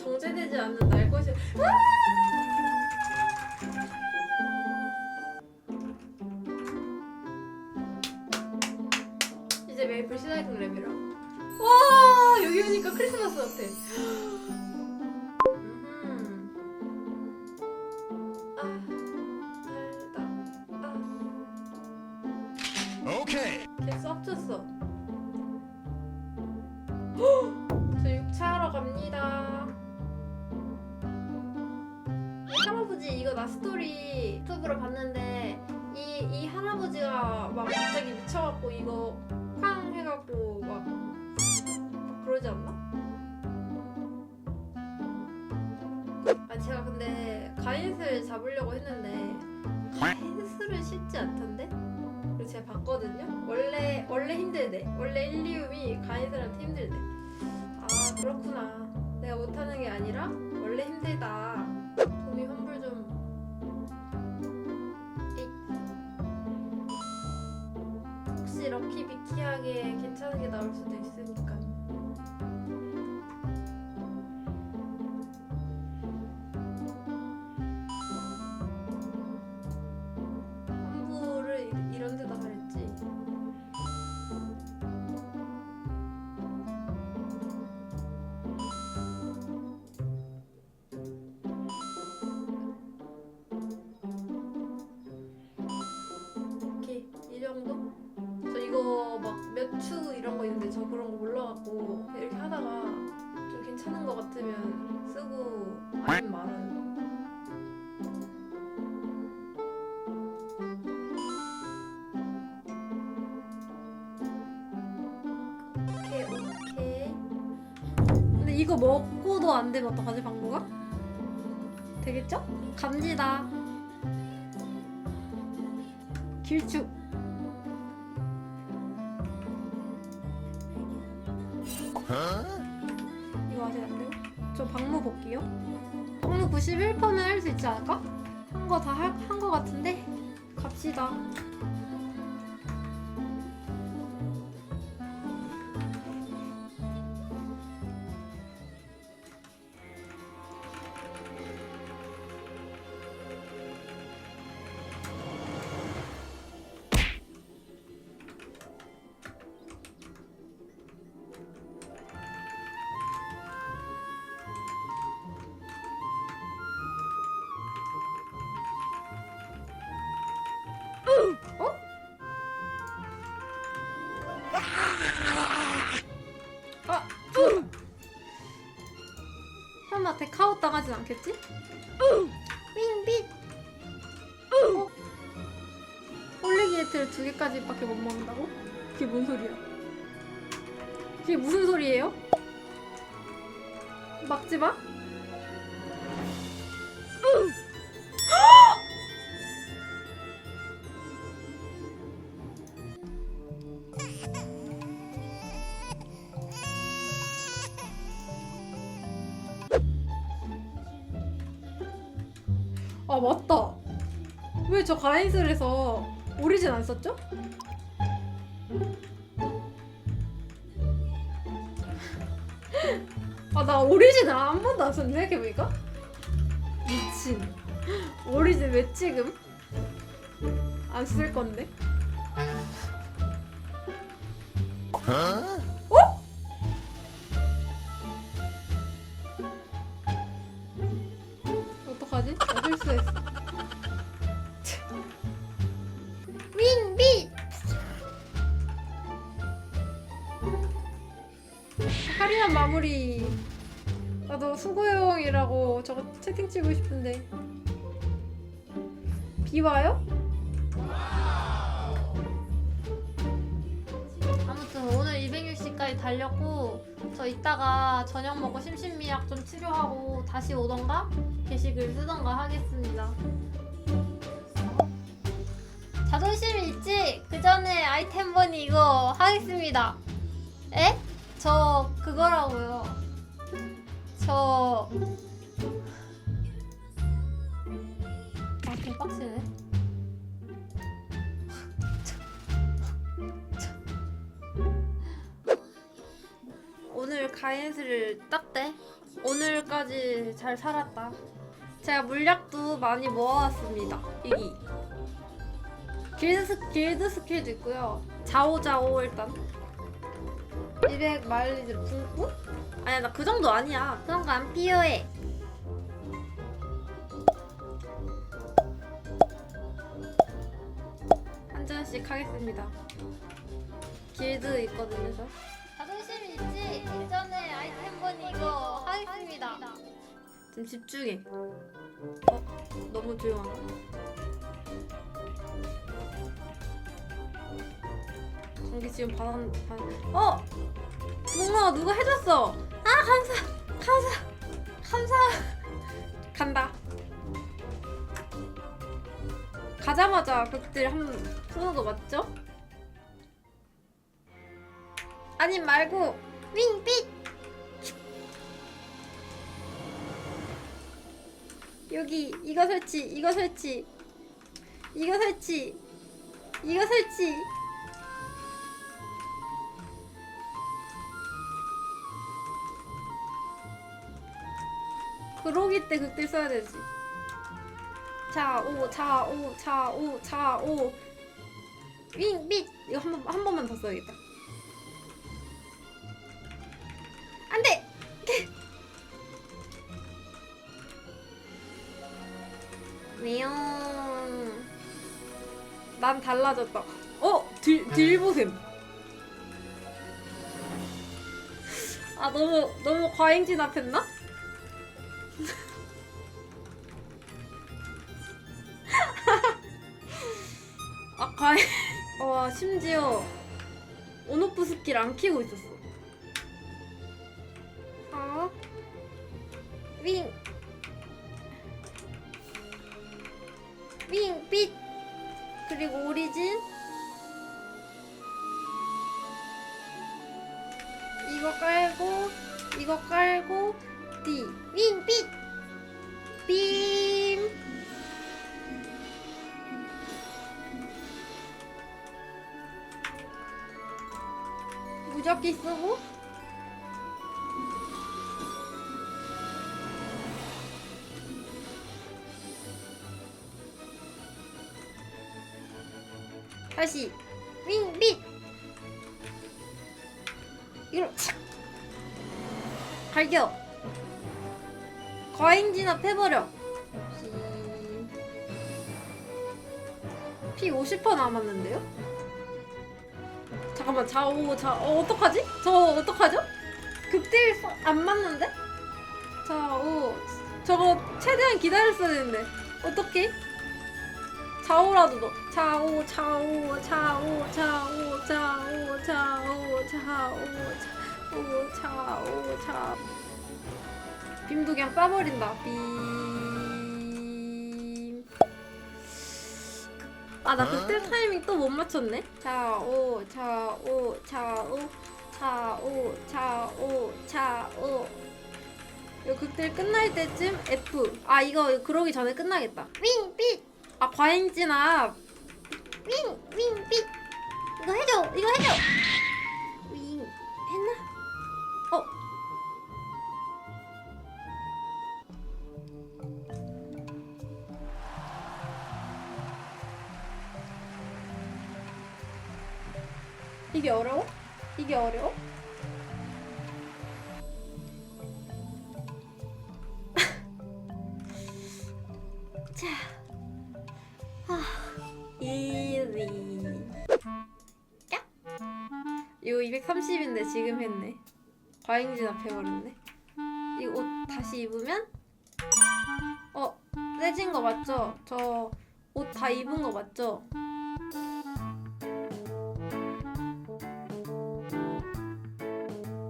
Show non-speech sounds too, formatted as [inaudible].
정제되지 않는 날 것이 이제 메이플 시나이크 랩이라 와 여기 오니까 크리스마스 같아 음. 아 달다 아 Okay. 걔 썩쳤어. 나 스토리 유튜브로 봤는데 이, 이 할아버지가 막 갑자기 미쳐갖고 이거 쾅 해갖고 막, 막 그러지 않나? 아 제가 근데 가인스를 잡으려고 했는데 가인스를 쉽지 않던데? 그래서 제가 봤거든요. 원래 원래 힘들대. 원래 일리움이 가인들한테 힘들대. 아 그렇구나. 내가 못하는 게 아니라 원래 힘들다. 괜찮은 게 나올 수도 있으니까. 이거 먹고도 안 되면 어떡하지 방구가? 되겠죠? 갑니다. 길쭉. Huh? 이거 아직 안 돼요? 저 방무 볼게요. 방무 91%면 할수 있지 않을까? 한 거 다 한 거 같은데 갑시다. 설마 데카웃 당하진 않겠지? 윙빛. 어? 올리기 네트를 두 개까지밖에 못 먹는다고? 그게 뭔 소리야? 그게 무슨 소리예요? 막지 마. 아 맞다. 왜 저 가인슬에서 오리진 안 썼죠? [laughs] 아 나 오리진 한 번도 안 썼네 생각해보니까 미친. 오리진 왜 지금 안 쓸 건데 실수했어 윈비 화려한 마무리 나도 수고용이라고 저거 채팅 치고 싶은데 비 와요? 아무튼 오늘 260까지 달렸고 저 이따가 저녁 먹고 심신미약 좀 치료하고 다시 오던가 게시글 쓰던가 하겠습니다. 자존심이 있지? 그 전에 아이템 버니 이거 하겠습니다. 에? 저 그거라고요. 저 가인스를 땄대. 오늘까지 잘 살았다. 제가 물약도 많이 모아왔습니다. 여기 길드, 스, 길드 스킬도 있고요. 자오자오 일단 200 마일리지 붕붕? 아니야 나 그 정도 아니야. 그런 거 안 필요해. 한 잔씩 하겠습니다. 길드 있거든요 저. 있지? 예전에 아이템 본 이거 하겠습니다. 지금 집중해. 어? 너무 조용한가? 전기 지금 받았, 받 어! 뭔가 누가 해줬어! 아, 감사! 감사! 감사! 간다. 가자마자 그들 한 번 쏘는 거 맞죠? 아니 말고 윙빛! 여기 이거 설치 이거 설치. 이거 설치. 이거 설치. 그러기 때 그때 써야 되지. 자오 자오 자오 자오. 윙빛 이거 한, 번, 한 번만 더 써야겠다 미용. 난 달라졌다. 어, 딜, 딜 보셈. 아 너무 너무 과잉 진압했나? [laughs] 아 과잉. 와 심지어 온오프 스킬 안 키고 있었어. 아, 윙. 윙, 그리고 오리진. 이거 깔고 이거 깔고 D 윙, 빛 빔. 무적기 쓰고 다시 이걸 착 갈겨 과잉 진압해버려 피50% 남았는데요? 잠깐만 자오 자 어, 어떡하지? 저 어떡하죠? 소- 안 맞는데? 자오 저거 최대한 기다렸어야 되는데 어떡해? 자오라도 넣어. 자오, 자오, 자오, 자오, 자오, 자오, 자오, 자오, 자오, 자오. 빔도 그냥 빠버린다. 빔. 아, 나 그때 타이밍 또 못 맞췄네. 자오, 자오, 자오, 자오, 자오, 자오. 이거 그때 끝날 때쯤 F. 아, 이거 그러기 전에 끝나겠다. 윙, 삐! 아 과잉 진압 윙! 윙! 삑! 이거 해줘! 이거 해줘! 윙 했나? 어? 이게 어려워? 이게 어려워? 이거 230인데 지금 했네 과잉 진압해버렸네 이옷 다시 입으면 어 세진 거 맞죠? 저 옷 다 입은 거 맞죠?